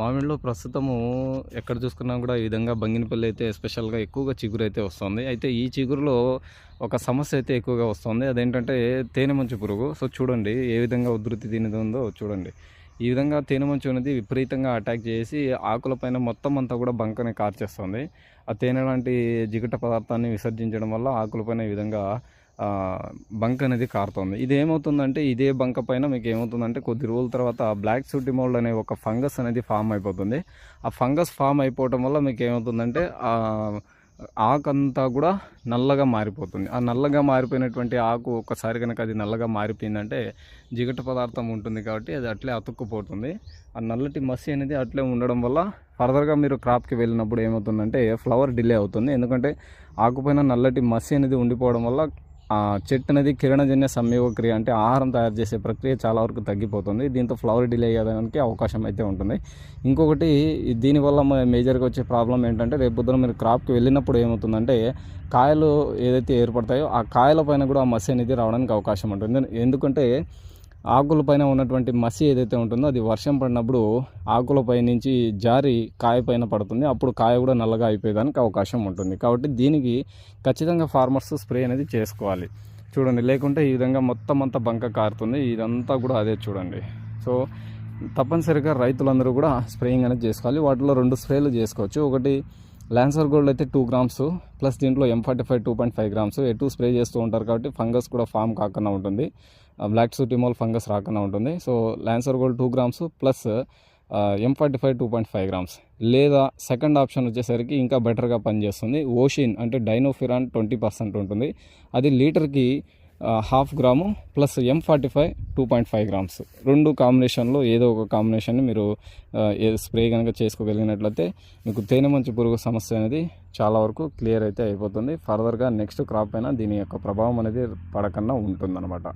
మామిడిలో ప్రస్తుతము ఎక్కడ చూసుకున్నా కూడా ఈ విధంగా బంగినపల్లి అయితే ఎస్పెషల్గా ఎక్కువగా చిగురు అయితే వస్తుంది. అయితే ఈ చిగురులో ఒక సమస్య అయితే ఎక్కువగా వస్తుంది. అదేంటంటే తేనె మంచు పురుగు. సో చూడండి ఏ విధంగా ఉధృతి దీనిది ఉందో చూడండి. ఈ విధంగా తేనె మంచు అనేది విపరీతంగా అటాక్ చేసి ఆకులపైన మొత్తం అంతా కూడా బంకని కార్చేస్తుంది. ఆ తేనె లాంటి జిగట పదార్థాన్ని విసర్జించడం వల్ల ఆకులపైన ఈ విధంగా బంక్ అనేది కారుతుంది. ఇది ఏమవుతుందంటే ఇదే బంక పైన మీకు ఏమవుతుందంటే కొద్ది రోజుల తర్వాత బ్లాక్ సూటి మోల్డ్ అనే ఒక ఫంగస్ అనేది ఫామ్ అయిపోతుంది. ఆ ఫంగస్ ఫామ్ అయిపోవటం వల్ల మీకు ఏమవుతుందంటే ఆకంతా కూడా నల్లగా మారిపోతుంది. ఆ నల్లగా మారిపోయినటువంటి ఆకు ఒక్కసారి కనుక అది నల్లగా మారిపోయిందంటే జిగట పదార్థం ఉంటుంది కాబట్టి అది అట్లే అతుక్కుపోతుంది. ఆ నల్లటి మసి అనేది అట్లే ఉండడం వల్ల ఫర్దర్గా మీరు క్రాప్కి వెళ్ళినప్పుడు ఏమవుతుందంటే ఫ్లవర్ డిలే అవుతుంది. ఎందుకంటే ఆకుపైన నల్లటి మసి అనేది ఉండిపోవడం వల్ల ఆ చెట్టు అనేది కిరణజన్య సంయోగక్రియ అంటే ఆహారం తయారు చేసే ప్రక్రియ చాలా వరకు తగ్గిపోతుంది. దీంతో ఫ్లవర్ డిలే అయ్యేదానికి అవకాశం అయితే ఉంటుంది. ఇంకొకటి దీనివల్ల మేజర్గా వచ్చే ప్రాబ్లం ఏంటంటే రేపు పొద్దున మీరు క్రాప్కి వెళ్ళినప్పుడు ఏమవుతుందంటే కాయలు ఏదైతే ఏర్పడతాయో ఆ కాయల పైన కూడా ఆ మసి అనేది రావడానికి అవకాశం ఉంటుంది. ఎందుకంటే ఆకుల పైన ఉన్నటువంటి మసి ఏదైతే ఉంటుందో అది వర్షం పడినప్పుడు ఆకులపై నుంచి జారి కాయ పైన పడుతుంది. అప్పుడు కాయ కూడా నల్లగా అయిపోయేదానికి అవకాశం ఉంటుంది. కాబట్టి దీనికి ఖచ్చితంగా ఫార్మర్స్ స్ప్రే అనేది చేసుకోవాలి. చూడండి లేకుంటే ఈ విధంగా మొత్తం అంతా బంక కారుతుంది. ఇదంతా కూడా అదే చూడండి. సో తప్పనిసరిగా రైతులందరూ కూడా స్ప్రేయింగ్ అనేది చేసుకోవాలి. వాటిలో రెండు స్ప్రేలు చేసుకోవచ్చు. ఒకటి ల్యాన్సర్ గోల్డ్ అయితే టూ గ్రామ్స్ ప్లస్ దీంట్లో M forty five two point five grams ఎటు స్ప్రే చేస్తూ ఉంటారు కాబట్టి ఫంగస్ కూడా ఫామ్ కాకుండా ఉంటుంది. బ్లాక్ సూటిమోల్ ఫంగస్ రాకుండా ఉంటుంది. So Lancer gold two grams plus M forty five two point five grams లేదా సెకండ్ ఆప్షన్ వచ్చేసరికి ఇంకా బెటర్గా పనిచేస్తుంది. ఓషిన్ అంటే డైనోఫిరాన్ ట్వంటీ పర్సెంట్ ఉంటుంది. అది లీటర్కి half gram plus M forty five two point five grams. రెండు కాంబినేషన్లో ఏదో ఒక కాంబినేషన్ని మీరు స్ప్రే కనుక చేసుకోగలిగినట్లయితే మీకు తేనె మంచి పురుగు సమస్య అనేది చాలా వరకు క్లియర్ అయితే అయిపోతుంది. ఫర్దర్గా నెక్స్ట్ క్రాప్ పైన దీని యొక్క ప్రభావం అనేది పడకుండా ఉంటుందన్నమాట.